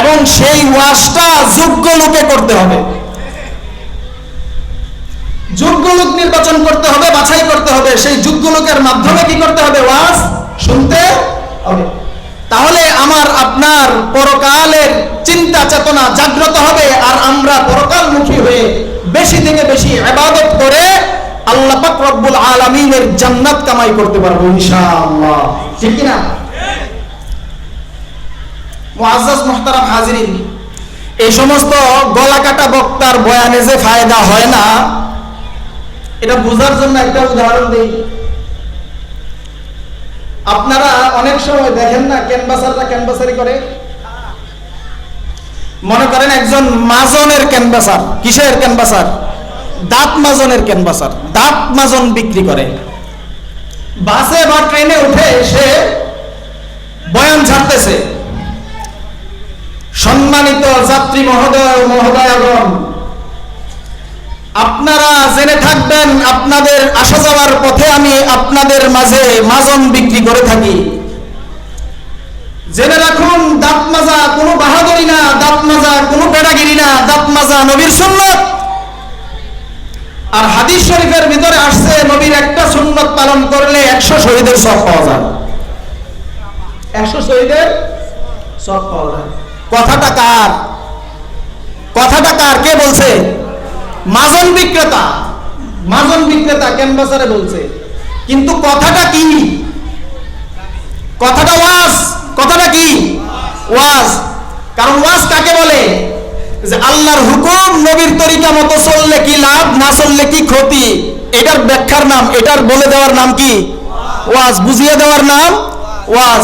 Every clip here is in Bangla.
এবং সেই ওয়াজটা যোগ্য লোকে করতে হবে। যোগ্য লোক নির্বাচন করতে হবে, বাছাই করতে হবে। সেই যোগ্য লোকের মাধ্যমে কি করতে হবে? ওয়াজ শুনতে হবে। তাহলে আমার, আপনার পরকালের চিন্তা, চেতনা জাগ্রত হবে আর আমরা পরকালমুখী হয়ে বেশি থেকে বেশি ইবাদত করে আল্লাহ পাক রব্বুল আলামিনের জান্নাত কামাই করতে পারব ইনশাআল্লাহ। ঠিক কি না এই সমস্ত গলা বক্তার বয়ানে যে ফায়দা হয় না, এটা বোঝার জন্য একটা উদাহরণ দিই। আপনারা অনেক সময় দেখেন না ক্যানভাসাররা ক্যানভাসারি করে? মনে করেন একজন মাজনের ক্যানভাসার, কিসের ক্যানভাসার? দাঁত মাজনের ক্যানভাসার, দাঁত মাজন বিক্রি করে। বাসে বা ট্রেনে উঠে সে বয়ান ছাড়তেছে। সম্মানিত যাত্রী মহোদয় মহোদয়গণ, আপনারা জেনে থাকবেন আপনাদের আসা যাওয়ার পথে আমি আপনাদের মাঝে মাজন বিক্রি করে থাকি। জেনে রাখুন দাঁত মাজা কোনো বাহাদুরি না দাঁত মাজা কোনো বেড়াগিরি না দাঁত মাজা নবীর সুন্নত। আর হাদিস শরীফের ভিতরে আসছে, নবীর একটা সুন্নত পালন করলে একশো শহীদের সব পাওয়া যায়। একশো শহীদের সব পাওয়া যায়। কথাটা কার? কথাটা কার? কে বলছে? মাজন বিক্রেতা। মাজন বিক্রেতা ক্যানভাসারে বলছে। কিন্তু কথাটা কি? কথাটা ওয়াজ। কথাটা কি? ওয়াজ। কারণ ওয়াজ কাকে বলে? যে আল্লাহর হুকুম নবীর তরিকা মতো চললে কি লাভ, না চললে কি ক্ষতি? এটার ব্যাখ্যার নাম, এটার বলে দেওয়ার নাম কি? ওয়াজ। বুঝিয়ে দেওয়ার নাম ওয়াজ।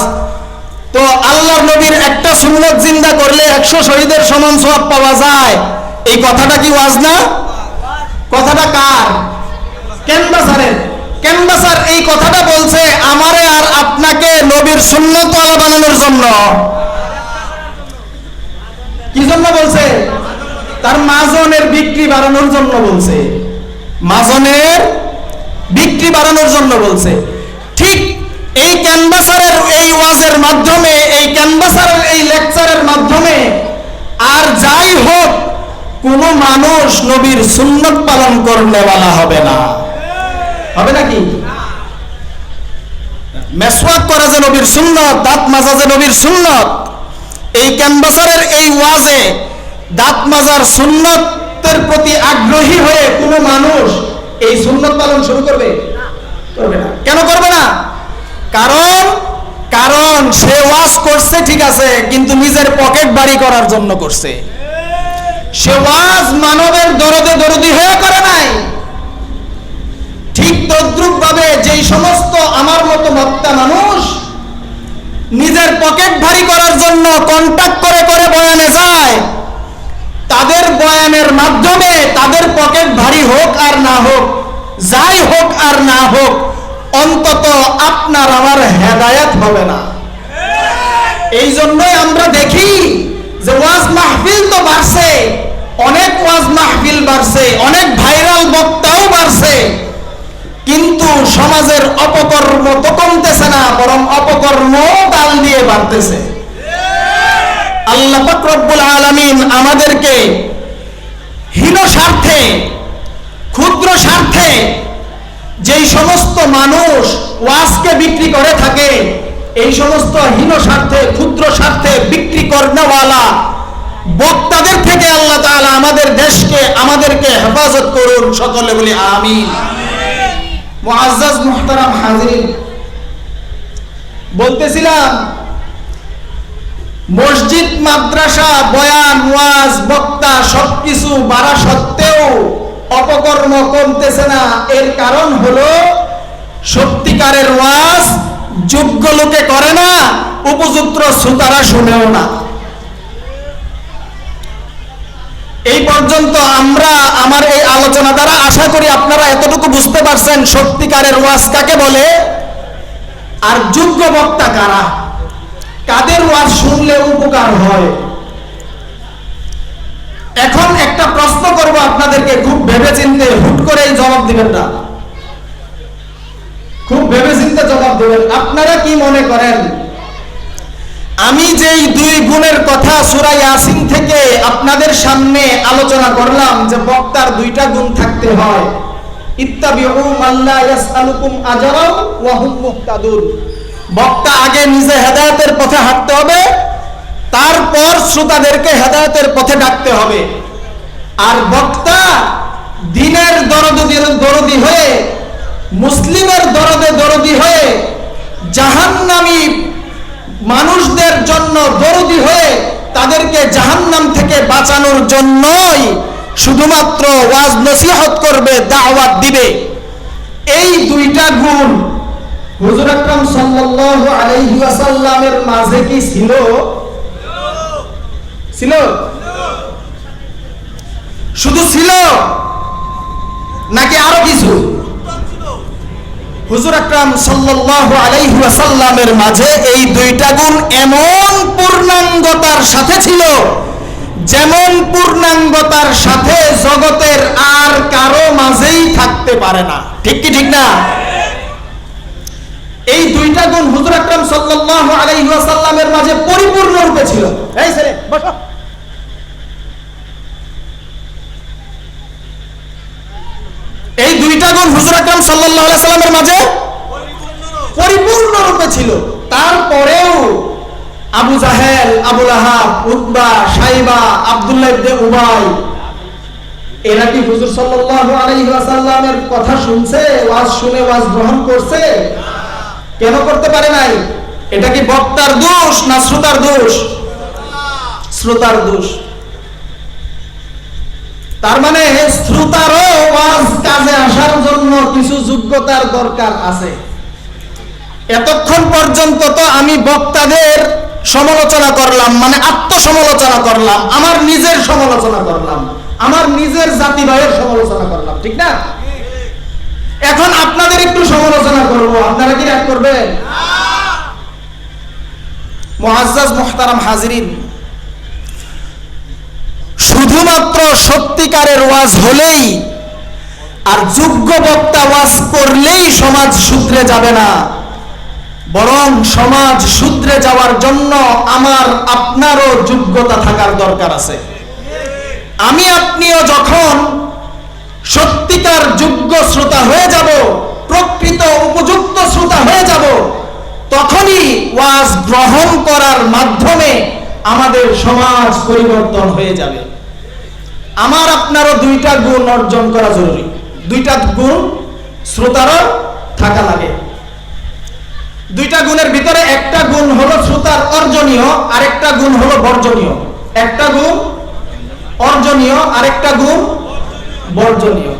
তো আল্লাহ নবীর একটা সুন্নত জিন্দা করলে একশো শহীদের সমান সওয়াব পাওয়া যায়। এই কথাটা কি ওয়াজ না? কথাটা কার? ক্যানভাসারের। ক্যানভাসার এই কথাটা বলছে, আমারে আর আপনাকে নবীর সুন্নত আলা বানানোর জন্য। কি জন্য বলছে? তার মাজনের বিক্রি বাড়ানোর জন্য বলছে। মাজনের বিক্রি বাড়ানোর জন্য বলছে। এই ক্যানভাসারের এই ওয়াজের মাধ্যমে, এই ক্যানভাসারের এই লেকচারের মাধ্যমে আর যাই হোক, কোন মানুষ নবীর সুন্নত পালন করনেওয়ালা হবে না। হবে নাকি? মেসওয়াক করা যে নবীর সুন্নত, দাঁত মাজা যে নবীর সুন্নত, এই ক্যানভাসারের এই ওয়াজে দাঁত মাজার সুন্নতের প্রতি আগ্রহী হয়ে কোন মানুষ এই সুন্নত পালন শুরু করবে? করবে না। কেন করবে না? কারণ কারণ সে ওয়াজ করছে, ঠিক আছে, কিন্তু নিজের পকেট বাড়ি করার জন্য করছে। সে ওয়াজ মানবের দরদে দরদি হয়ে করে নাই। ঠিক তদ্রুপ ভাবে যেই সমস্ত আমার মতো বক্তা মানুষ নিজের পকেট ভারী করার জন্য কন্টাক্ট করে করে বয়ানে যায়, তাদের বয়ানের মাধ্যমে তাদের পকেট ভারী হোক আর না হোক, যাই হোক আর না হোক অন্তত আপনার আমার হেদায়াত হবে না। এই জন্যই আমরা দেখি যে ওয়াজ মাহফিল তো বাড়ছে, অনেক ওয়াজ মাহফিল বাড়ছে, অনেক ভাইরাল বক্তাও বাড়ছে, কিন্তু সমাজের অপকর্ম তো কমতেছে না, বরং অপকর্ম ডাল দিয়ে বাড়তেছে। আল্লাহ পাক রব্বুল আলামিন আমাদেরকে হীন স্বার্থে, ক্ষুদ্র স্বার্থে যেই সমস্ত মানুষ ওয়াজকে বিক্রি করে থাকে এই সমস্ত হীন স্বার্থে ক্ষুদ্র স্বার্থে বিক্রি করনেওয়ালা বক্তাদের থেকে আল্লাহ তাআলা আমাদের দেশকে আমাদেরকে হেফাজত করুন। সকলে বলি আমিন। মুআজ্জাজ মুহতারাম হাজিরিন বলতেছিলাম মসজিদ মাদ্রাসা বয়ান ওয়াজ বক্তা সবকিছু বাড়া সত্ত্বেও অপকর্ম কমতেছে না। এর কারণ হলো, সত্যিকারের ওয়াজ যোগ্য লোকে করে না, উপযুক্ত শ্রোতারা শুনেও না। এই পর্যন্ত আমরা আমার এই আলোচনা দ্বারা আশা করি আপনারা এতটুকু বুঝতে পারছেন সত্যিকারের ওয়াজ কাকে বলে আর যোগ্য বক্তা কারা? কাদের ওয়াজ শুনলে উপকার হয়? এখন একটা প্রশ্ন করব আপনাদেরকে, খুব ভেবে চিনতে হুট করে জবাব দিবেন না। খুব ভেবে চিনতে জবাব দেবেন। আপনারা কি মনে করেন? আমি যেই দুই গুণের কথা সূরা ইয়াসিন থেকে আপনাদের সামনে আলোচনা করলাম যে বক্তার দুইটা গুণ থাকতে হয়। ইত্তাবিউ মাল্লা ইয়াসআলুকুম আজরাও ওয়া হুম মুহতাদুন। বক্তা আগে নিজে হেদায়েতের পথে হবে শ্রোতাদেরকে হেদায়েতের পথে ডাকতে হবে। আর বক্তা দিনের দরদি দরদি হয়ে, মুসলিমের দরদে দরদি হয়ে, জাহান্নামী মানুষদের জন্য দরদি হয়ে তাদেরকে জাহান্নাম থেকে বাঁচানোর জন্যই শুধুমাত্র ওয়াজ নসিহত করবে, দাওয়াত দিবে। এই দুইটা গুণ হুজুর আকরাম সাল্লাল্লাহু আলাইহি ওয়াসাল্লামের মাঝে কি ছিল? ছিল? শুধু ছিল? নাকি আরও কিছু? হুজুর আকরাম সাল্লাল্লাহু আলাইহি ওয়াসাল্লামের মাঝে এই দুইটা গুণ এমন পূর্ণাঙ্গতার সাথে ছিল, যেমন পূর্ণাঙ্গতার সাথে জগতের আর কারও মাঝেই থাকতে পারে না। ঠিক কি ঠিক না? এই দুইটা গুণ হুজুর আকরাম সাল্লাল্লাহু আলাইহি ওয়াসাল্লামের মাঝে পরিপূর্ণ রূপে ছিল এই ছেলে বসো এই দুইটা গুণ হুজুর আকরাম সাল্লাল্লাহু আলাইহি সাল্লামের মাঝে পরিপূর্ণ রূপে ছিল তারপরেও আবু জাহেল আবুল আহাব উতবা সাইবা আব্দুল্লাহ উবাই, এরা কি হুজুর সাল্লাল্লাহু আলাইহি ওয়াসাল্লামের কথা শুনছে, ওয়াজ শুনে ওয়াজ গ্রহণ করছে? কেন করতে পারে নাই? এটা কি বক্তার দোষ না শ্রোতার দোষ? শ্রোতার দোষ। তার মানে শ্রোতারও ওয়াজ কাজে আসার জন্য কিছু যোগ্যতার দরকার আছে। এতক্ষণ পর্যন্ত তো আমি বক্তাদের সমালোচনা করলাম মানে আত্মসমালোচনা করলাম, আমার নিজের সমালোচনা করলাম, আমার নিজের জাতি ভাইয়ের সমালোচনা করলাম, ঠিক না? এখন আপনাদের একটু সমালোচনা করব, আপনারা কি রাগ করবেন? মুআজ্জাজ মুহতারাম হাজিরিন, শুধুমাত্র সত্যিকারের ওয়াজ হলেই আর যোগ্য বক্তা ওয়াজ করলেই সমাজ সূত্রে যাবে না। বরং সমাজ সূত্রে যাওয়ার জন্য আমার আপনারও যোগ্যতা থাকার দরকার আছে। আমি আপনিও যখন সত্যিকার যোগ্য শ্রোতা হয়ে যাব, প্রকৃত উপযুক্ত শ্রোতা হয়ে যাব, তখনই ওয়াজ গ্রহণ করার মাধ্যমে আমাদের সমাজ পরিবর্তন হয়ে যাবে। আমার আপনারও দুইটা গুণ অর্জন করা জরুরি। দুইটা গুণ শ্রোতারও থাকা লাগে। দুইটা গুণের ভিতরে একটা গুণ হলো শ্রোতার অর্জনীয়, আরেকটা গুণ হলো বর্জনীয়। একটা গুণ অর্জনীয়, আরেকটা গুণ বর্জনীয়।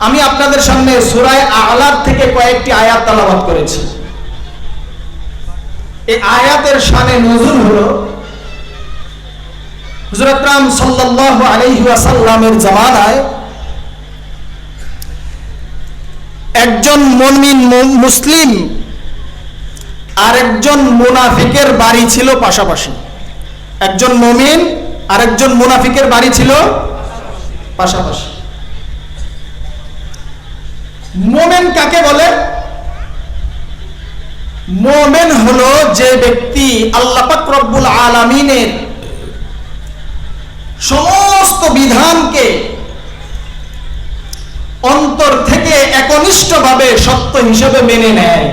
আমি আপনাদের সামনে সুরায় আলাদ থেকে কয়েকটি আয়াত তালাবাদ করেছি। এই আয়াতের সানে নজুল হলো হুজুর আকরাম সাল্লাল্লাহু আলাইহি ওয়াসাল্লামের জামানায় একজন মুমিন মুসলিম আর একজন মুনাফিকের বাড়ি ছিল পাশাপাশি। একজন মুমিন আর একজন মুনাফিকের বাড়ি ছিল পাশাপাশি। মোমেন কাকে বলে? মোমেন হলো যে ব্যক্তি আল্লাহ আলামিনের সমস্ত বিধানকে অন্তর থেকে একনিষ্ঠভাবে সত্য হিসেবে মেনে নেয়।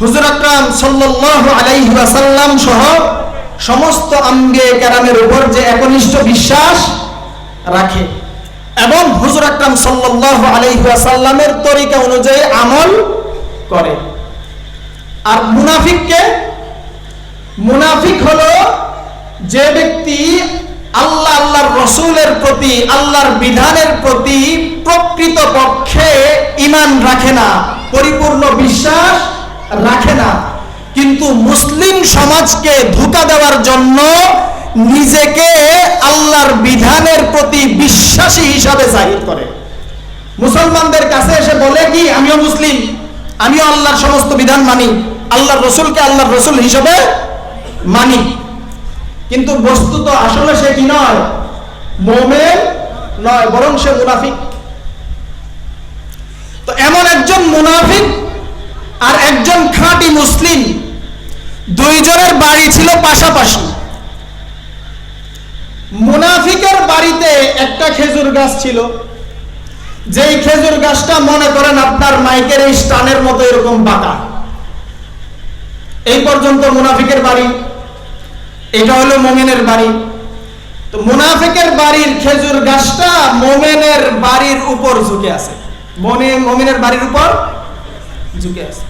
হুজুর আকরাম সাল্লাল্লাহু আলাইহি সহ সমস্ত আম্বিয়ে কেরামের উপর যে একনিষ্ঠ বিশ্বাস রাখে এবং হুজুর আকরাম সাল্লাল্লাহু আলাইহি ওয়াসাল্লামের তরিকা অনুযায়ী আমল করে। আর মুনাফিককে, মুনাফিক হলো যে ব্যক্তি আল্লাহ আল্লাহর রসুলের প্রতি, আল্লাহর বিধানের প্রতি প্রকৃত পক্ষে ইমান রাখে না, পরিপূর্ণ বিশ্বাস রাখে না। কিন্তু মুসলিম সমাজকে ধোকা দেওয়ার জন্য নিজেকে আল্লাহর বিধানের প্রতি বিশ্বাসী হিসাবে জাহির করে। মুসলমানদের কাছে এসে বলে কি, আমিও মুসলিম, আমিও আল্লাহর সমস্ত বিধান মানি, আল্লাহর রসুলকে আল্লাহর রসুল হিসেবে মানি। কিন্তু বস্তু তো আসলে সে কি নয়? মোমেন নয়, বরং সে মুনাফিক। তো এমন একজন মুনাফিক আর একজন খাঁটি মুসলিম, দুইজনের বাড়ি ছিল পাশাপাশি। মুনাফিকের বাড়িতে একটা খেজুর গাছ ছিল। যেই খেজুর গাছটা মনে করেন আপনার মাইকের এই স্টানের মতো এরকম বাঁকা। এই পর্যন্ত মুনাফিকের বাড়ি এটা হলো মোমেনের বাড়ি। তো মুনাফেকের বাড়ির খেজুর গাছটা মোমেনের বাড়ির উপর ঝুঁকে আছে। মনে মোমেনের বাড়ির উপর ঝুঁকে আছে।